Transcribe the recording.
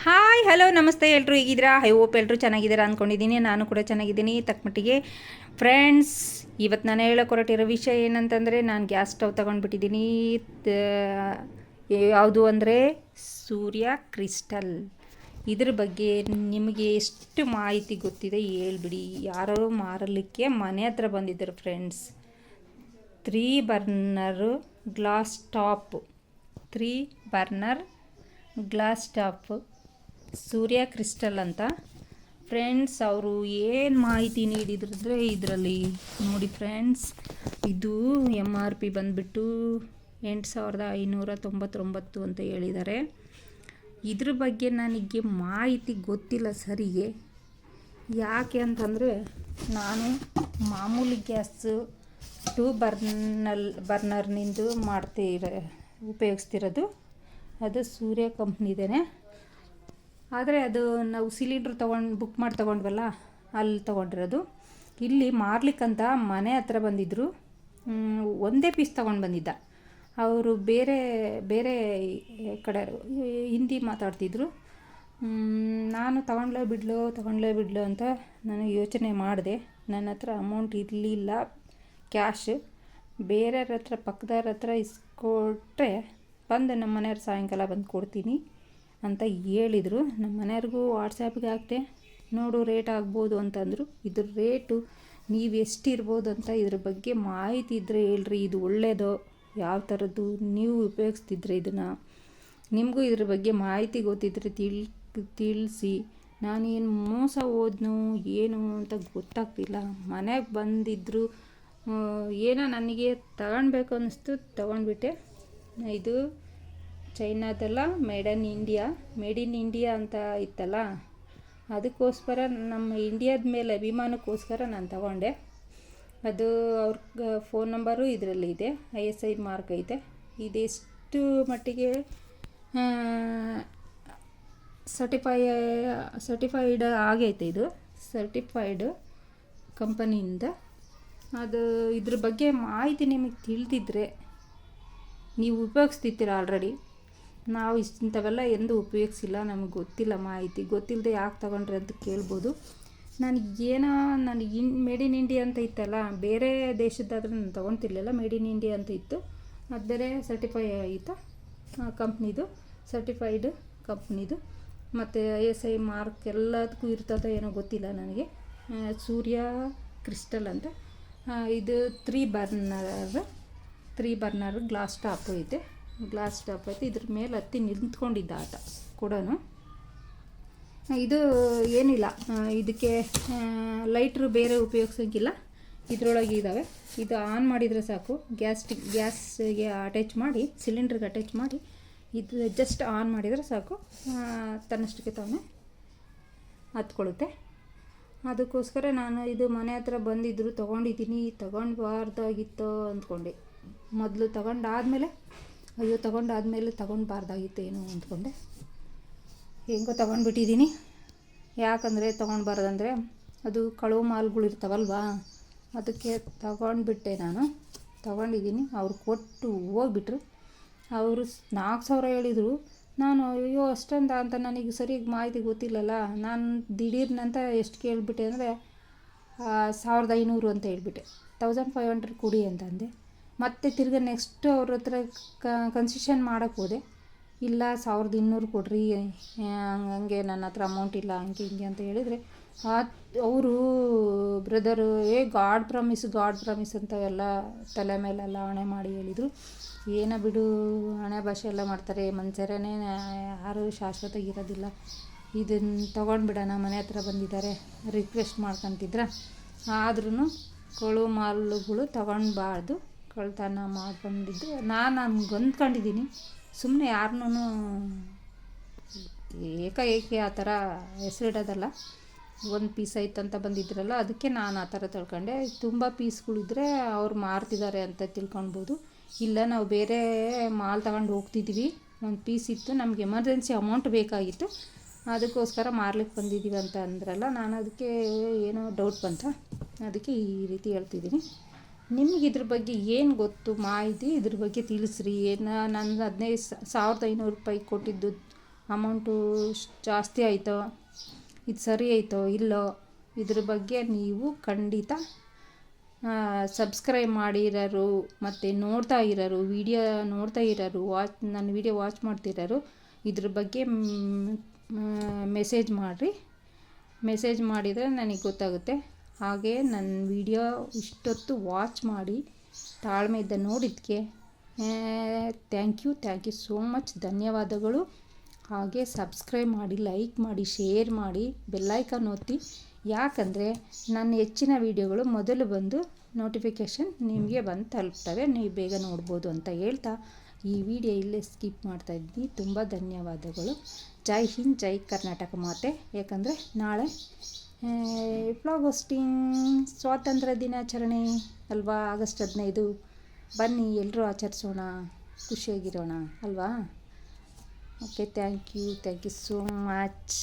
Hi hello ನಮಸ್ತೆ ಎಲ್ಲರೂ ಈಗಿದ್ದೀರಾ I hope ಎಲ್ಲರೂ ಚೆನ್ನಾಗಿದ್ದೀರಾ ಅಂದ್ಕೊಂಡಿದ್ದೀನಿ ನಾನು ಕೂಡ ಚೆನ್ನಾಗಿದ್ದೀನಿ. ತಕ್ಕಮಟ್ಟಿಗೆ ಫ್ರೆಂಡ್ಸ್ ಇವತ್ತು ನಾನು ಹೇಳೋಕೆ ಹೊರಟಿರೋ ವಿಷಯ ಏನಂತಂದರೆ, ನಾನು ಗ್ಯಾಸ್ ಸ್ಟವ್ ತೊಗೊಂಡ್ಬಿಟ್ಟಿದ್ದೀನಿ. ಯಾವುದು ಅಂದರೆ ಸೂರ್ಯ ಕ್ರಿಸ್ಟಲ್. ಇದ್ರ ಬಗ್ಗೆ ನಿಮಗೆ ಎಷ್ಟು ಮಾಹಿತಿ ಗೊತ್ತಿದೆ ಹೇಳ್ಬಿಡಿ. ಯಾರೋ ಮಾರಲಿಕ್ಕೆ ಮನೆ ಹತ್ರ ಬಂದಿದ್ದರು friends three burner glass top three burner glass top Surya crystal ಅಂತ. ಫ್ರೆಂಡ್ಸ್, ಅವರು ಏನು ಮಾಹಿತಿ ನೀಡಿದ್ರೆ ಇದರಲ್ಲಿ ನೋಡಿ ಫ್ರೆಂಡ್ಸ್, ಇದು ಎಂ ಆರ್ ಪಿ ಬಂದುಬಿಟ್ಟು ಎಂಟು ಸಾವಿರದ ಐನೂರ ತೊಂಬತ್ತೊಂಬತ್ತು ಅಂತ ಹೇಳಿದ್ದಾರೆ. ಇದ್ರ ಬಗ್ಗೆ ನನಗೆ ಮಾಹಿತಿ ಗೊತ್ತಿಲ್ಲ ಸರಿಗೆ. ಯಾಕೆ ಅಂತಂದರೆ, ನಾನು ಮಾಮೂಲಿ ಗ್ಯಾಸು ಟೂ ಬರ್ನಲ್, ಬರ್ನರ್ನಿಂದು ಮಾಡ್ತೀರ, ಉಪಯೋಗಿಸ್ತಿರೋದು. ಅದು ಸೂರ್ಯ ಕಂಪ್ನಿದೇನೆ. ಆದರೆ ಅದು ನಾವು ಸಿಲಿಂಡ್ರ್ ತೊಗೊಂಡು ಬುಕ್ ಮಾಡಿ ತೊಗೊಂಡ್ವಲ್ಲ, ಅಲ್ಲಿ ತೊಗೊಂಡಿರೋದು. ಇಲ್ಲಿ ಮಾರ್ಲಿಕ್ಕಂತ ಮನೆ ಹತ್ರ ಬಂದಿದ್ದರು ಒಂದೇ ಪೀಸ್ ತೊಗೊಂಡು ಬಂದಿದ್ದ. ಅವರು ಬೇರೆ ಬೇರೆ ಕಡೆ ಹಿಂದಿ ಮಾತಾಡ್ತಿದ್ರು. ನಾನು ತಗೊಂಡ್ಲೇ ಬಿಡ್ಲೋ ತಗೊಂಡ್ಲೇ ಬಿಡ್ಲೋ ಅಂತ ನಾನು ಯೋಚನೆ ಮಾಡಿದೆ. ನನ್ನ ಹತ್ರ ಅಮೌಂಟ್ ಇರಲಿಲ್ಲ ಕ್ಯಾಶ್ ಬೇರೆಯವ್ರ ಹತ್ರ, ಪಕ್ಕದವ್ರ ಹತ್ರ ಇಸ್ಕೊಟ್ರೆ ಬಂದು ನಮ್ಮ ಮನೆಯವ್ರು ಸಾಯಂಕಾಲ ಬಂದು ಕೊಡ್ತೀನಿ. ಅಂತ ಹೇಳಿದರು. ನಮ್ಮ ಮನೆಯವ್ರಿಗೂ ವಾಟ್ಸಾಪ್ಗೆ ಹಾಕಿದೆ, ನೋಡು, ರೇಟ್ ಆಗ್ಬೋದು ಅಂತಂದರು. ಇದ್ರ ರೇಟು ನೀವು ಎಷ್ಟಿರ್ಬೋದು ಅಂತ ಇದ್ರ ಬಗ್ಗೆ ಮಾಹಿತಿ ಇದ್ದರೆ ಹೇಳ್ರಿ. ಇದು ಒಳ್ಳೆಯದೋ ಯಾವ ಥರದ್ದು ನೀವು ಉಪಯೋಗಿಸ್ತಿದ್ರೆ ಇದನ್ನು. ನಿಮಗೂ ಇದ್ರ ಬಗ್ಗೆ ಮಾಹಿತಿ ಗೊತ್ತಿದ್ರೆ ತಿಳ್, ತಿಳಿಸಿ. ನಾನೇನು ಮೋಸ ಹೋದ್ನು, ಏನು ಅಂತ ಗೊತ್ತಾಗ್ತಿಲ್ಲ. ಮನೆಗೆ ಬಂದಿದ್ದರು ಏನೋ ನನಗೆ ತಗೊಳ್ಬೇಕು ಅನ್ನಿಸ್ತು, ತಗೊಂಡ್ಬಿಟ್ಟೆ. ಇದು ಚೈನಾದಲ್ಲ made in India made in India ಅಂತ ಇತ್ತಲ್ಲ? ಅದಕ್ಕೋಸ್ಕರ ನಮ್ಮ ಇಂಡಿಯಾದ ಮೇಲೆ ಅಭಿಮಾನಕ್ಕೋಸ್ಕರ ನಾನು ತಗೊಂಡೆ. ಅದು ಅವ್ರ ಫೋನ್ ನಂಬರು ಇದರಲ್ಲಿ ಇದೆ. ಐ ಎಸ್ ಐ ಮಾರ್ಕ್ ಐತೆ. ಇದೆಷ್ಟು ಮಟ್ಟಿಗೆ ಸರ್ಟಿಫೈ ಸರ್ಟಿಫೈಡ್ ಆಗೈತೆ ಇದು. ಸರ್ಟಿಫೈಡ್ ಕಂಪನಿಯಿಂದ ಅದು ಇದ್ರ ಬಗ್ಗೆ ಮಾಹಿತಿ ನಿಮಗೆ ತಿಳಿದಿದ್ರೆ ನೀವು ಉಪಯೋಗಿಸ್ತಿರ್ತೀರ ಆಲ್ರೆಡಿ ನಾವು ಇಂಥವೆಲ್ಲ ಎಂದೂ ಉಪಯೋಗಿಸಿಲ್ಲ, ನಮಗೆ ಗೊತ್ತಿಲ್ಲ ಮಾಹಿತಿ. ಗೊತ್ತಿಲ್ಲದೆ ಯಾಕೆ ತಗೊಂಡ್ರೆ ಅಂತ ಕೇಳ್ಬೋದು. ನನಗೇನೋ ನನಗೆ ಇನ್ ಮೇಡ್ ಇನ್ ಇಂಡಿಯಾ ಅಂತ ಇತ್ತಲ್ಲ, ಬೇರೆ ದೇಶದ್ದಾದರೂ ನಾನು ತೊಗೊತಿರ್ಲಿಲ್ಲ. ಮೇಡ್ ಇನ್ ಇಂಡಿಯಾ ಅಂತ ಇತ್ತು. ಅದು ಬೇರೆ ಸರ್ಟಿಫೈ ಆಯಿತು. ಕಂಪ್ನಿದು ಸರ್ಟಿಫೈಡ್ ಕಂಪ್ನಿದು. ಮತ್ತು ಐ ಎಸ್ ಐ ಮಾರ್ಕ್ ಎಲ್ಲದಕ್ಕೂ ಇರ್ತದೋ ಏನೋ ಗೊತ್ತಿಲ್ಲ ನನಗೆ. ಸೂರ್ಯ ಕ್ರಿಸ್ಟಲ್ ಅಂತ. ಇದು three burner three burner glass top ಐತೆ. ಗ್ಲಾಸ್ ಟಾಪ್ ಐತೆ ಇದ್ರ ಮೇಲೆ ಹತ್ತಿ ನಿಂತ್ಕೊಂಡಿದ್ದ ಆಟ ಕೂಡ ಇದು ಏನಿಲ್ಲ. ಇದಕ್ಕೆ ಲೈಟ್ರು ಬೇರೆ ಉಪಯೋಗಿಸೋಂಗಿಲ್ಲ. ಇದರೊಳಗೆ ಇದ್ದಾವೆ ಇದು ಆನ್ ಮಾಡಿದರೆ ಸಾಕು. ಗ್ಯಾಸ್ ಗ್ಯಾಸ್ಗೆ ಅಟ್ಯಾಚ್ ಮಾಡಿ, ಸಿಲಿಂಡ್ರಿಗೆ ಅಟ್ಯಾಚ್ ಮಾಡಿ, ಇದು ಜಸ್ಟ್ ಆನ್ ಮಾಡಿದರೆ ಸಾಕು. ತನ್ನಷ್ಟಕ್ಕೆ ತಾನೇ ಹತ್ಕೊಳ್ಳುತ್ತೆ. ಅದಕ್ಕೋಸ್ಕರ ನಾನು ಇದು ಮನೆ ಹತ್ರ ಬಂದಿದ್ದರು ತೊಗೊಂಡಿದ್ದೀನಿ, ತೊಗೊಂಡ್ಬಾರ್ದಾಗಿತ್ತು ಅಂದ್ಕೊಂಡೆ. ಮೊದಲು ತೊಗೊಂಡಾದ್ಮೇಲೆ ಅಯ್ಯೋ, ತೊಗೊಂಡಾದ್ಮೇಲೆ ತೊಗೊಂಡ್ಬಾರ್ದಾಗಿತ್ತು ಏನು ಅಂದ್ಕೊಂಡೆ. ಹೆಂಗೋ ತೊಗೊಂಡ್ಬಿಟ್ಟಿದ್ದೀನಿ. ಯಾಕಂದರೆ ತೊಗೊಂಡ್ಬಾರ್ದಂದರೆ ಅದು ಕಳುವು ಮಾಲ್ಗಳು ಇರ್ತಾವಲ್ವಾ, ಅದಕ್ಕೆ ತೊಗೊಂಡ್ಬಿಟ್ಟೆ ನಾನು. ತೊಗೊಂಡಿದ್ದೀನಿ. ಅವ್ರು ಕೊಟ್ಟು ಹೋಗ್ಬಿಟ್ರು. ಅವರು ನಾಲ್ಕು ಸಾವಿರ ಹೇಳಿದರು. ನಾನು, ಅಯ್ಯೋ, ಅಷ್ಟೊಂದು? ಅಂತ ನನಗೆ ಸರಿಯಾಗಿ ಮಾಹಿತಿ ಗೊತ್ತಿಲ್ಲಲ್ಲ. ನಾನು ದಿಢೀರ್ನಂತ ಎಷ್ಟು ಕೇಳಿಬಿಟ್ಟೆ ಅಂದರೆ ಸಾವಿರದ ಐನೂರು ಅಂತ ಹೇಳ್ಬಿಟ್ಟೆ. ತೌಸಂಡ್ ಫೈವ್ ಹಂಡ್ರೆಡ್ ಕೊಡಿ ಅಂತ ಅಂದೆ. ಮತ್ತು ತಿರ್ಗಿ ನೆಕ್ಸ್ಟ್ ಅವ್ರ ಹತ್ರ ಕನ್ಸಿಷನ್ ಮಾಡೋಕ್ಕೆ ಹೋದೆ. ಇಲ್ಲ, ಸಾವಿರದ ಇನ್ನೂರು ಕೊಡ್ರಿ ಹಂಗೆ ನನ್ನ ಹತ್ರ ಅಮೌಂಟ್ ಇಲ್ಲ, ಹಂಗೆ ಹಿಂಗೆ ಅಂತ ಹೇಳಿದರೆ ಅವರು ಬ್ರದರು ಏ ಗಾಡ್ ಪ್ರಾಮಿಸ್ ಗಾಡ್ ಪ್ರಾಮಿಸ್ ಅಂತ ಎಲ್ಲ ತಲೆ ಮೇಲೆಲ್ಲ ಹಣೆ ಮಾಡಿ ಹೇಳಿದರು. ಏನ ಬಿಡು, ಹಣೆ ಭಾಷೆ ಎಲ್ಲ ಮಾಡ್ತಾರೆ ಮನುಷ್ಯರೇ ಯಾರೂ ಶಾಶ್ವತ ಇರೋದಿಲ್ಲ ಇದನ್ನು ತೊಗೊಂಡ್ಬಿಡೋಣ ಮನೆ ಹತ್ರ ಬಂದಿದ್ದಾರೆ ರಿಕ್ವೆಸ್ಟ್ ಮಾಡ್ಕೊತಿದ್ರ. ಆದ್ರೂ ಕೊಳು ಮಾಲುಗಳು ತೊಗೊಳ್ಬಾರ್ದು ಕಳ್ತನ ಮಾಡ್ಕೊಂಡಿದ್ದು ನಾನು ನನ್ಗೆ ಅಂದ್ಕೊಂಡಿದ್ದೀನಿ ಸುಮ್ಮನೆ ಯಾರನ್ನೂ ಏಕಾಏಕಿ ಆ ಥರ ಹೆಸರಿಡೋದಲ್ಲ. ಒಂದು ಪೀಸ್ ಐತಂತ ಬಂದಿದ್ರಲ್ಲ, ಅದಕ್ಕೆ ನಾನು ಆ ಥರ ತಿಳ್ಕೊಂಡೆ. ತುಂಬ ಪೀಸ್ಗಳಿದ್ರೆ ಅವ್ರು ಮಾರ್ತಿದ್ದಾರೆ ಅಂತ ತಿಳ್ಕೊಳ್ಬೋದು ಇಲ್ಲ, ನಾವು ಬೇರೆ ಮಾಲ್ ತಗೊಂಡು ಹೋಗ್ತಿದ್ವಿ. ಒಂದು ಪೀಸ್ ಇತ್ತು, ನಮ್ಗೆ ಎಮರ್ಜೆನ್ಸಿ ಅಮೌಂಟ್ ಬೇಕಾಗಿತ್ತು. ಅದಕ್ಕೋಸ್ಕರ ಮಾರ್ಲಿಕ್ಕೆ ಬಂದಿದ್ದೀವಿ ಅಂತ ಅಂದ್ರಲ್ಲ, ನಾನು ಅದಕ್ಕೆ ಏನೋ ಡೌಟ್ ಬಂತ. ಅದಕ್ಕೆ ಈ ರೀತಿ ಹೇಳ್ತಿದ್ದೀನಿ ನಿಮ್ಗೆ ಇದ್ರ ಬಗ್ಗೆ ಏನು ಗೊತ್ತು ಮಾಹಿತಿ? ಇದ್ರ ಬಗ್ಗೆ ತಿಳಿಸ್ರಿ. ಏನು ನನ್ನ ಹದಿನೈದು ಸಾವಿರದ ಐನೂರು ರೂಪಾಯಿ ಕೊಟ್ಟಿದ್ದು ಅಮೌಂಟು ಜಾಸ್ತಿ ಆಯಿತೋ? ಇದು ಸರಿ ಆಯಿತೋ? ಇಲ್ಲೋ? ಇದ್ರ ಬಗ್ಗೆ ನೀವು ಖಂಡಿತ ಸಬ್ಸ್ಕ್ರೈಬ್ ಮಾಡಿರೋರು ಮತ್ತು ನೋಡ್ತಾ ಇರೋರು ವಿಡಿಯೋ ನೋಡ್ತಾ ಇರೋರು ವಾಚ್ ನನ್ನ ವಿಡಿಯೋ ವಾಚ್ ಮಾಡ್ತಿರೋರು, ಇದ್ರ ಬಗ್ಗೆ ಮೆಸೇಜ್ ಮಾಡಿರಿ. ಮೆಸೇಜ್ ಮಾಡಿದರೆ ನನಗೆ ಗೊತ್ತಾಗುತ್ತೆ. ಹಾಗೆ ನನ್ನ ವಿಡಿಯೋ ಇಷ್ಟೊತ್ತು ವಾಚ್ ಮಾಡಿ ತಾಳ್ಮೆಯಿಂದ ನೋಡಿದ್ಕೆ. Thank you thank you so much ಧನ್ಯವಾದಗಳು. ಹಾಗೆ ಸಬ್ಸ್ಕ್ರೈಬ್ ಮಾಡಿ ಲೈಕ್ ಮಾಡಿ ಶೇರ್ ಮಾಡಿ ಬೆಲ್ಲೈಕನ್ ಒತ್ತಿ. ಯಾಕಂದರೆ ನನ್ನ ಹೆಚ್ಚಿನ ವಿಡಿಯೋಗಳು ಮೊದಲು ಬಂದು ನೋಟಿಫಿಕೇಷನ್ ನಿಮಗೆ ಬಂದು ತಲುಪ್ತವೆ. ನೀವು ಬೇಗ ನೋಡ್ಬೋದು ಅಂತ ಹೇಳ್ತಾ ಈ ವಿಡಿಯೋ ಇಲ್ಲೇ ಸ್ಕಿಪ್ ಮಾಡ್ತಾ ಇದ್ದೀನಿ. ತುಂಬ ಧನ್ಯವಾದಗಳು. ಜೈ ಹಿಂದ್, ಜೈ ಕರ್ನಾಟಕ ಮಾತೆ. ಯಾಕಂದರೆ ನಾಳೆ ಫ್ಲಾಗ್ ಹೋಸ್ಟಿಂಗ್ ಸ್ವಾತಂತ್ರ್ಯ ದಿನಾಚರಣೆ ಅಲ್ವಾ? ಆಗಸ್ಟ್ ಹದಿನೈದು. ಬನ್ನಿ ಎಲ್ಲರೂ ಆಚರಿಸೋಣ. ಖುಷಿಯಾಗಿರೋಣ, ಅಲ್ವಾ? Okay thank you thank you so much